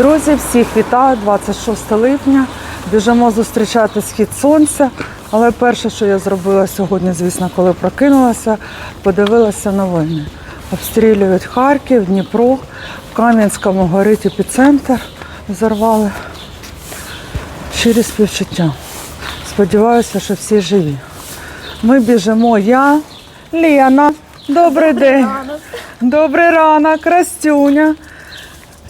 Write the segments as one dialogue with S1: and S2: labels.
S1: Друзі, всіх вітаю, 26 липня. Біжимо зустрічати схід сонця. Але перше, що я зробила сьогодні, звісно, коли прокинулася, подивилася новини. Обстрілюють Харків, Дніпро, в Кам'янському горить епіцентр, взорвали. Щирі співчуття. Сподіваюся, що всі живі. Ми біжимо. Я, Лена. Добрий день. Добрий ранок, Растюня.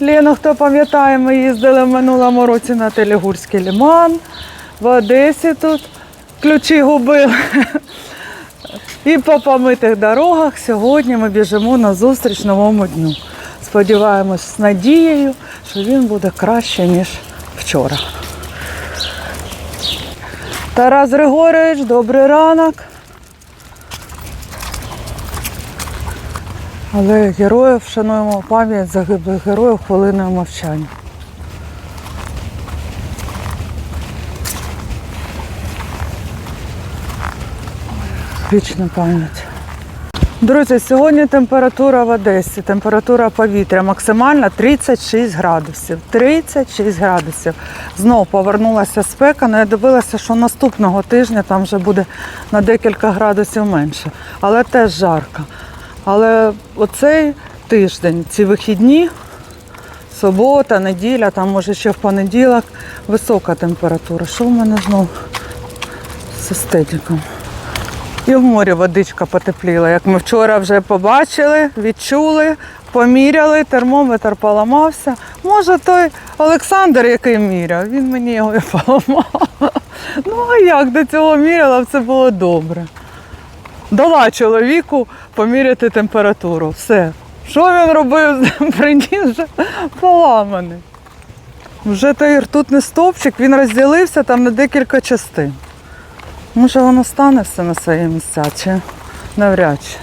S1: Лену, хто пам'ятає, ми їздили в минулому році на Телегурський лиман, в Одесі тут ключі губили. І по помитих дорогах сьогодні ми біжимо на зустріч новому дню. Сподіваємось з надією, що він буде краще, ніж вчора. Тарас Григорович, добрий ранок. Але героїв шануємо пам'ять загиблих героїв хвилиною мовчання. Вічна пам'ять. Друзі, сьогодні температура в Одесі, температура повітря максимальна 36 градусів. 36 градусів. Знов повернулася спека, але я дивилася, що наступного тижня там вже буде на декілька градусів менше. Але теж жарко. Але оцей тиждень, ці вихідні, субота, неділя, там може ще в понеділок, висока температура. Що в мене знов з естетиком? І в морі водичка потепліла. Як ми вчора вже побачили, відчули, поміряли, термометр поламався. Може, той Олександр, який міряв, він мені його і поламав. Ну а як до цього міряла, це було добре. Дала чоловіку поміряти температуру. Все. Що він робив? Приніс вже поламаний. Вже той ртутний стовпчик, він розділився там на декілька частин. Може воно стане все на свої місця, чи навряд чи.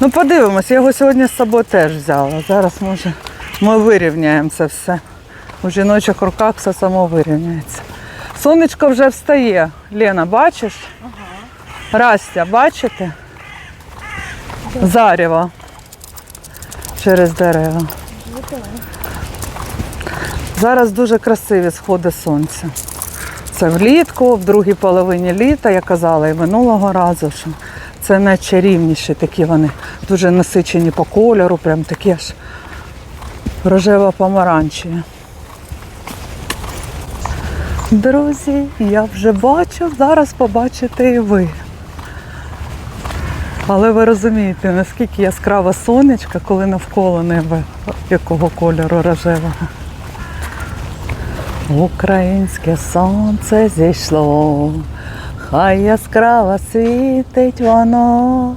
S1: Ну подивимось, я його сьогодні з собою теж взяла. Зараз може ми вирівняємо це все. У жіночих руках все само вирівняється. Сонечко вже встає. Лена, бачиш? Растя, бачите? Зарєва через дерева. Зараз дуже красиві сходи сонця. Це влітку, в другій половині літа, я казала і минулого разу, що це найчарівніші такі вони, дуже насичені по кольору, прям такі аж рожево-помаранчеві. Друзі, я вже бачу, зараз побачите і ви. Але ви розумієте, наскільки яскрава сонечка, коли навколо небо якого кольору рожевого. Українське сонце зійшло, хай яскраво світить воно,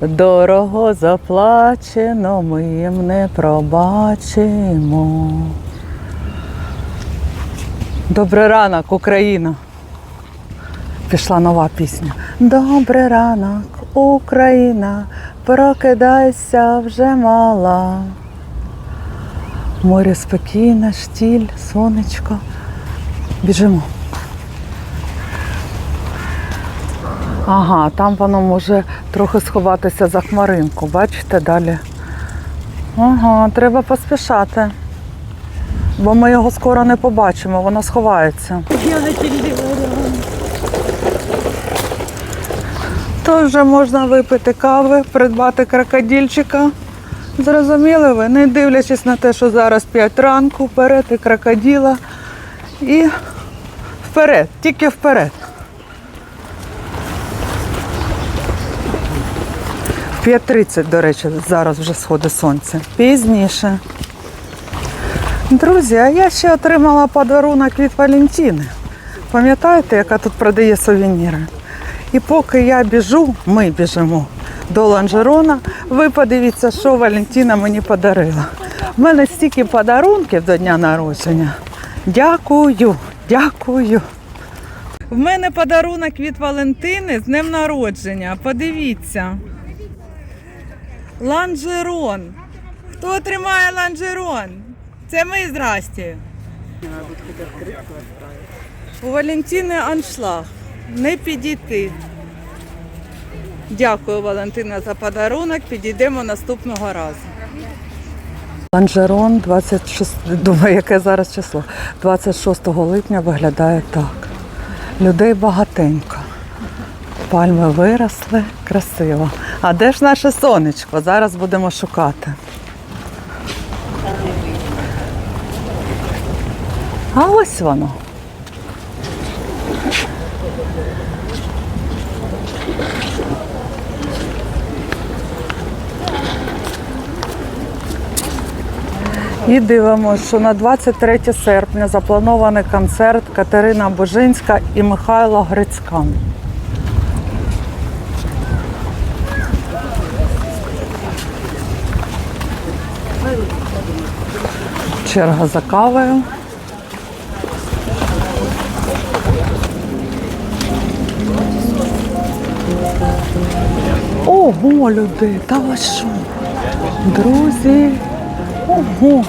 S1: дорого заплачено, ми їм не пробачимо. Добрий ранок, Україна. Пішла нова пісня. Добрий ранок, Україна, прокидайся вже мала. Море спокійне, штіль, сонечко. Біжимо. Ага, там воно може трохи сховатися за хмаринку. Бачите далі? Ага, треба поспішати. Бо ми його скоро не побачимо, воно сховається. То вже можна випити кави, придбати крокодильчика. Зрозуміли ви, не дивлячись на те, що зараз 5 ранку, вперед і крокодила. І вперед, тільки вперед. В 5.30, до речі, зараз вже сходить сонце. Пізніше. Друзі, а я ще отримала подарунок від Валентини. Пам'ятаєте, яка тут продає сувеніри? І поки я біжу, ми біжимо до ланжерона, ви подивіться, що Валентина мені подарила. У мене стільки подарунків до дня народження. Дякую, дякую. В мене подарунок від Валентини з днем народження. Подивіться. Ланжерон. Хто тримає ланжерон? Це ми здрасті. У Валентини аншлаг. Не підійти. Дякую, Валентина, за подарунок. Підійдемо наступного разу. Ланжерон 26, думаю, яке зараз число. 26 липня виглядає так. Людей багатенько. Пальми виросли, красиво. А де ж наше сонечко? Зараз будемо шукати. А ось воно. І дивимося, що на 23 серпня запланований концерт Катерина Божинська і Михайло Грицькан. Черга за кавою. Ого, люди, та ви що? Друзі. Ого.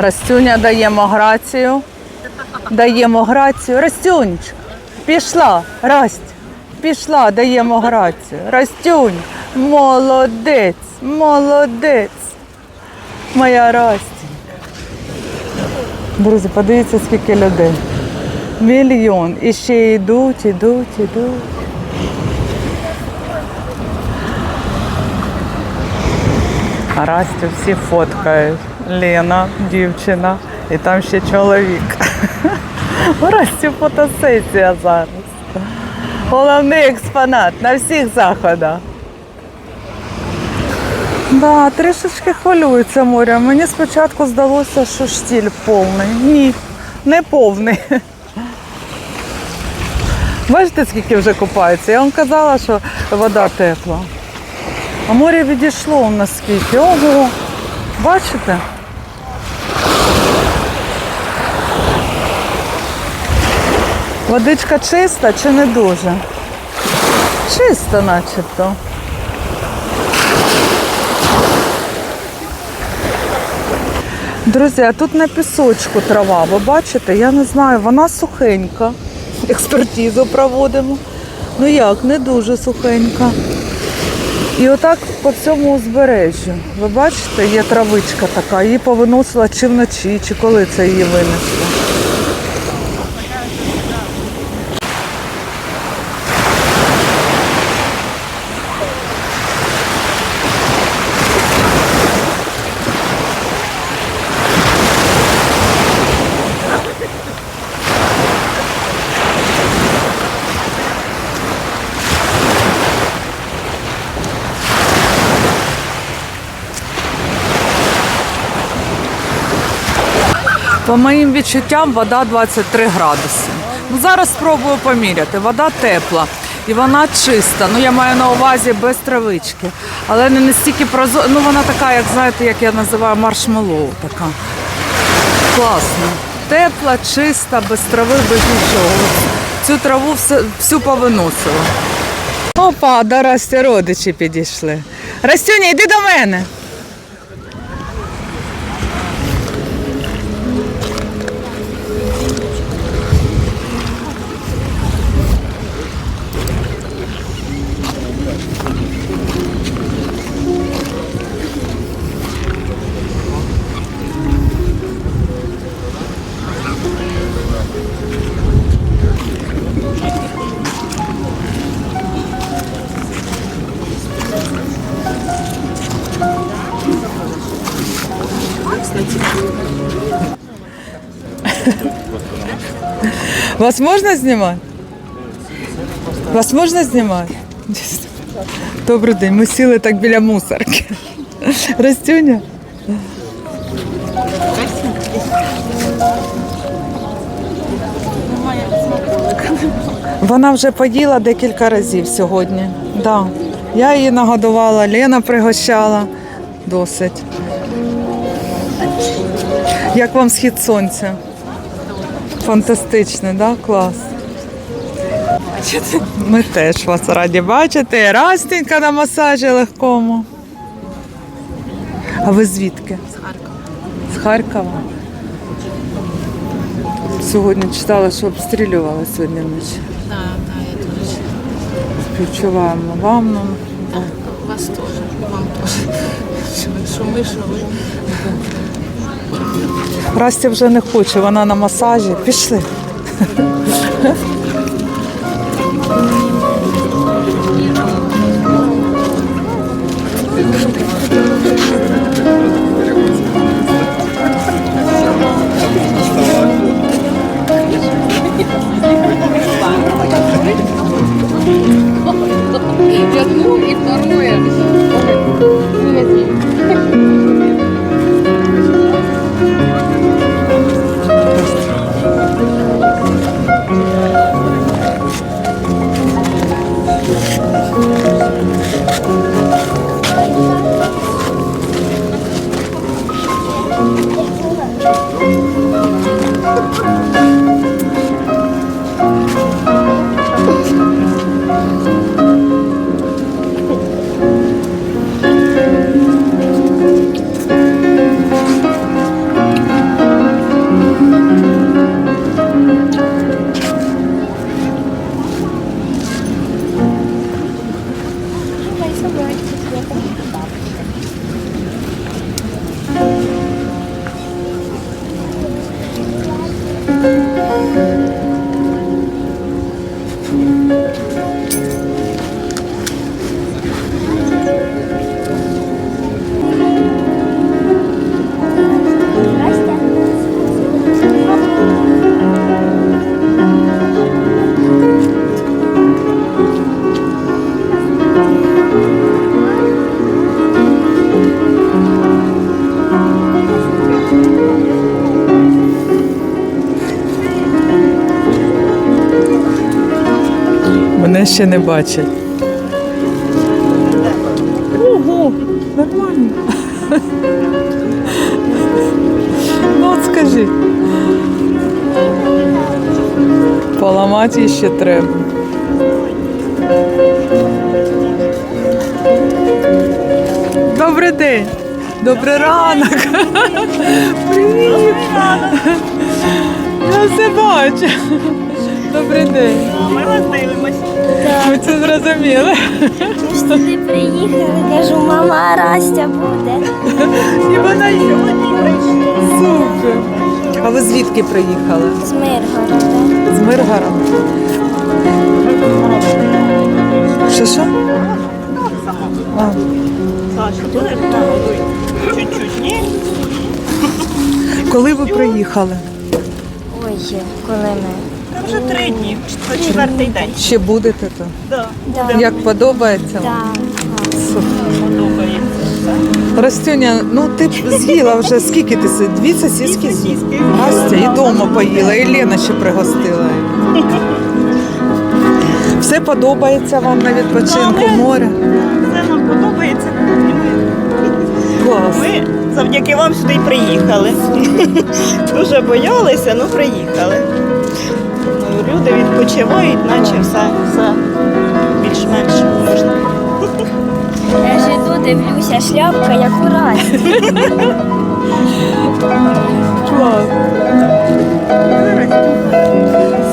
S1: Растюня даємо грацію. Даємо грацію. Растюнечка, пішла, Расть. пішла, даємо грацію. Растюнь, молодець, молодець. Моя Расті. Друзі, подивіться, скільки людей. Мільйон. І ще йдуть, йдуть, йдуть. Растю всі фоткають. Лена, дівчина, і там ще чоловік. У фотосесія зараз. Головний експонат на всіх заходах. Да, трішечки хвилюється море. Мені спочатку здалося, що штіль повний. Ні, не повний. Бачите, скільки вже купаються? Я вам казала, що вода тепла. А море відійшло у нас скільки. Ого! Бачите? Водичка чиста чи не дуже? Чиста начебто. Друзі, а тут на пісочку трава, ви бачите? Я не знаю, вона сухенька. Експертизу проводимо. Ну як, не дуже сухенька. І отак по цьому узбережжю. Ви бачите, є травичка така, її повиносила чи вночі, чи коли це її винесло. По моїм відчуттям вода 23 градуси. Ну, зараз спробую поміряти. Вода тепла і вона чиста. Ну я маю на увазі без травички. Але не настільки прозора. Ну вона така, як знаєте, як я називаю маршмеллоу така. Класно. Тепла, чиста, без трави, без нічого. Цю траву всю повиносила. Опа, до Расті родичі підійшли. Растюня, йди до мене. Вас можна знімати? Вас можна знімати? Добрий день, ми сіли так біля мусорки. Растюня? Вона вже поїла декілька разів сьогодні. Да. Я її нагодувала, Лена пригощала досить. Як вам схід сонця? Фантастичний, да? Клас. Ми теж вас раді бачити. Растенька на масажі легкому. А ви звідки? З Харкова. З Харкова? Сьогодні читала, що обстрілювали сьогодні вночі.
S2: Да, да, я тоже.
S1: Співчуваємо вам. ну, да.
S2: Вас. И вам тоже. Що ми, що ви.
S1: Растя вже не хоче, вона на масажі. Пішли.
S2: Одну и второе.
S1: ще не бачать. Ого, нормально. Ну от скажи. Поламати ще треба. Добрий день. Добрий ранок. Привіт. Я все бачу. Добрий день.
S2: Ми вас дивимося.
S1: Ми це зрозуміли.
S3: Ми ж туди приїхали, кажу, мама Растя буде.
S1: І вона є. Супер. А ви звідки приїхали?
S3: З Миргорода.
S1: З Миргором. Що що? А,
S2: чуть-чуть, ні?
S1: коли ви приїхали?
S3: Ой, коли ми.
S2: Та вже три дні, це четвертий день.
S1: Ще будете тут?
S2: Да,
S3: Да.
S1: Як подобається?
S3: Да.
S1: Супер.
S2: подобається.
S1: Растюня, ну ти б з'їла вже скільки ти си- Дві сосиски?
S2: Дві сосиски.
S1: Настя, і вдома поїла, і Лена ще пригостила. Все подобається вам на відпочинку
S2: Добре.
S1: море?
S2: Все нам подобається. І ми-
S1: Клас.
S2: Ми завдяки вам сюди й приїхали. Дуже боялися, ну приїхали. Люди відпочивають, наче все, все більш-менш можна.
S3: Я ж іду, дивлюся, шляпка, як у Расті.
S1: Клас.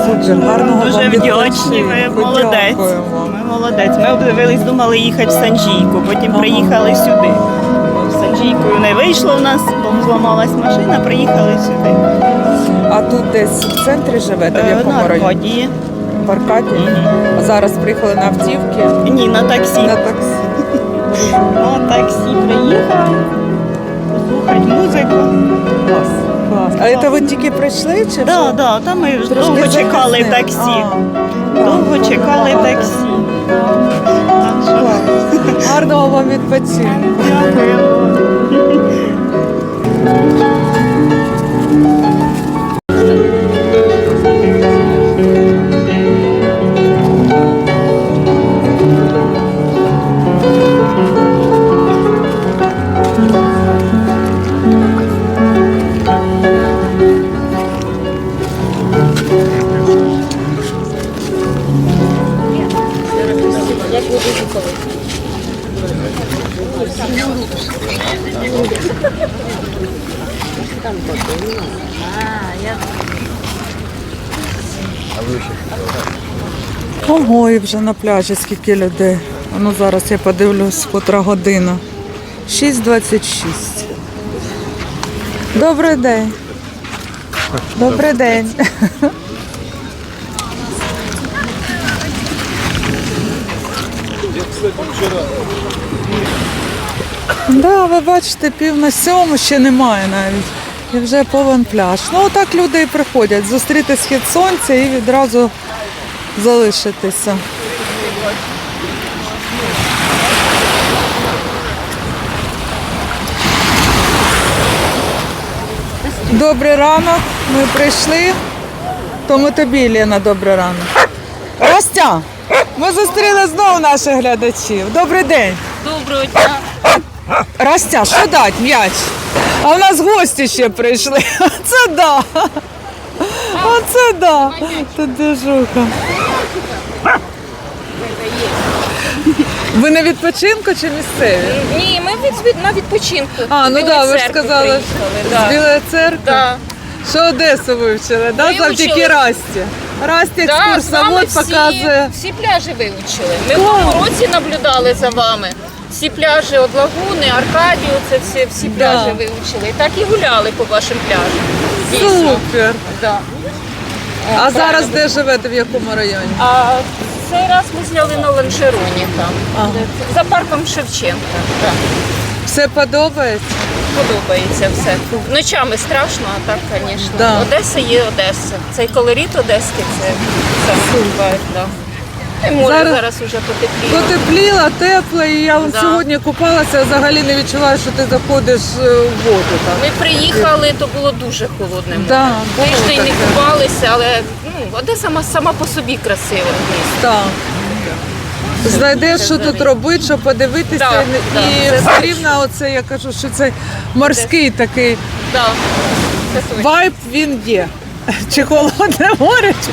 S1: Супер, гарного
S2: Дуже
S1: вам
S2: вдячні, ви молодець.
S1: Дякуємо.
S2: Ми молодець. Ми обдивились, думали їхати в Санжійку, потім приїхали сюди. З Санжійкою не вийшло в нас, бо зламалась машина, приїхали сюди.
S1: А тут десь в центрі живете, в
S2: Е,
S1: якому
S2: На
S1: районі?
S2: Аркадії.
S1: В Аркадії?
S2: Мгм.
S1: А зараз приїхали на автівки?
S2: Ні, на таксі.
S1: На таксі.
S2: На таксі приїхав, послухати музику.
S1: Клас. Клас. А це ви тільки прийшли чи
S2: Да,
S1: що?
S2: да, там ми
S1: Трошки
S2: довго чекали
S1: запізнили?
S2: таксі.
S1: А,
S2: Довго
S1: так,
S2: чекали таксі. Так що
S1: Клас. Гарного вам відпочинку.
S2: дякую.
S1: Ого, вже на пляжі скільки людей. Ну зараз я подивлюсь, котра година. 6.26. Добрий день. Добрий день. Да, ви бачите, пів на сьому ще немає навіть. І вже повен пляж. Ну, отак люди і приходять зустріти схід сонця і відразу залишитися. Добрий ранок, ми прийшли. Тому тобі, Лена, добрий ранок. Ростя, ми зустріли знову наших глядачів. Добрий день.
S2: Доброго дня.
S1: Ростя, що дать м'яч? А в нас гості ще прийшли. Це да. Оце да. Тут движуха. Ви на відпочинку чи місцеві?
S4: Ні, ми від, від- на відпочинку.
S1: А, ну
S4: Білої
S1: так, ви ж сказали,
S4: приїхали,
S1: з
S4: да.
S1: Білої церкви.
S4: Да.
S1: Що Одесу вивчили, да?
S4: Вивчили.
S1: завдяки Расті. Расті
S4: Да, з вами
S1: екскурсовод
S4: всі,
S1: показує.
S4: всі пляжі вивчили. Ми в тому році наблюдали за вами. Всі пляжі от Лагуни, Аркадію, це всі, всі
S1: Да.
S4: пляжі вивчили. І так і гуляли по вашим пляжам. Дійсно.
S1: Супер.
S4: Да.
S1: А зараз де живете, в якому районі?
S4: А цей раз ми зняли на ланжероні там.
S1: Ага.
S4: За парком Шевченка. Так.
S1: Все подобається?
S4: Подобається все. Ночами страшно, а так, звісно.
S1: Да.
S4: Одеса є Одеса. Цей колорит одеський, це саме так. да. І море
S1: Зараз-
S4: зараз, уже потепліло.
S1: Потепліло, тепло, і я
S4: Да.
S1: сьогодні купалася, взагалі не відчуваю, що ти заходиш е, в воду. Так.
S4: Ми приїхали, то було дуже холодне море.
S1: Да,
S4: Тиждень не купалися, але ну, Одеса сама- сама по собі красива місто.
S1: Так. Знайдеш, що тут робити, що подивитися,
S4: Так,
S1: і і все рівно оце я кажу, що це морський такий
S4: Да.
S1: Вайб він є. Чи холодне море, чи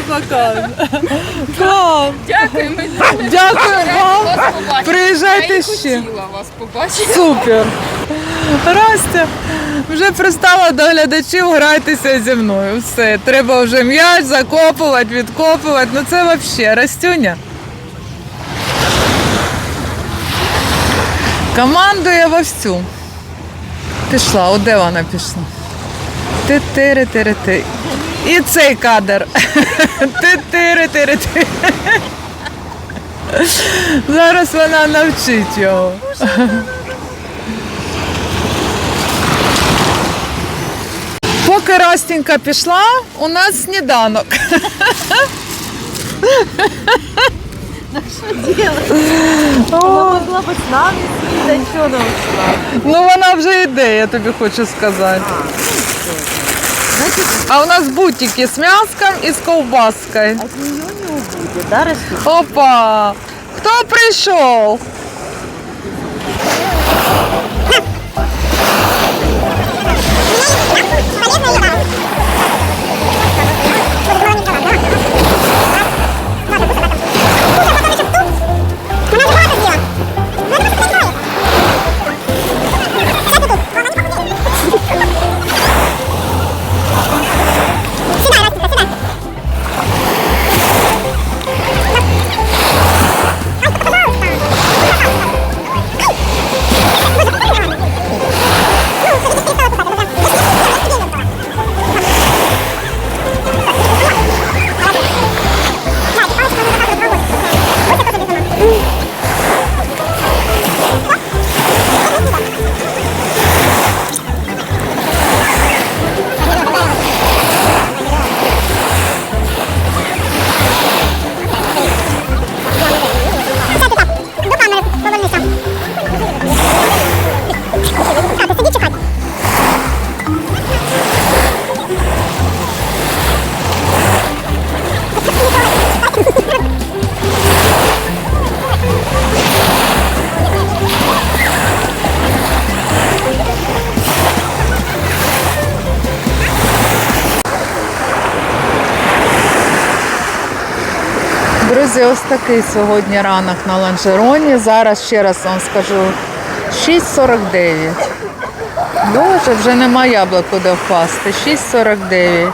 S1: показує. Клас!
S4: Дякую,
S1: вам.
S4: вас побачити.
S1: Приїжджайте
S4: Я і
S1: ще.
S4: хотіла вас побачити.
S1: Супер! Растя вже пристала до глядачів, грайтеся зі мною. Все, треба вже м'яч закопувати, відкопувати. Ну це взагалі Растюня. Командує вовсю. Пішла, о, де вона пішла? Ти тири ти І цей кадр. ти тири ти Зараз вона навчить його. Поки Растінька пішла, у нас сніданок.
S2: Могла б з нами снідати, що нам
S1: Ну вона вже йде, я тобі хочу сказати. А у нас бутики с м'яском и с
S2: колбаской. От нее не убудет, да, Растюк?
S1: Опа! Кто прийшов? Друзі, ось такий сьогодні ранок на ланжероні. Зараз ще раз вам скажу 6.49. Боже, вже нема яблук куди впасти. 6.49.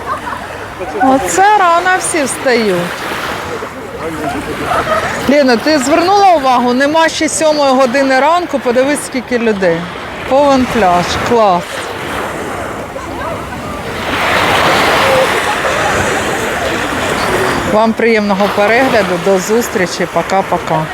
S1: Оце рано всі встають. Ліна, ти звернула увагу, нема ще 7 години ранку, подивись, скільки людей. Повен пляж, клас. Вам приємного перегляду, до зустрічі, пока-пока.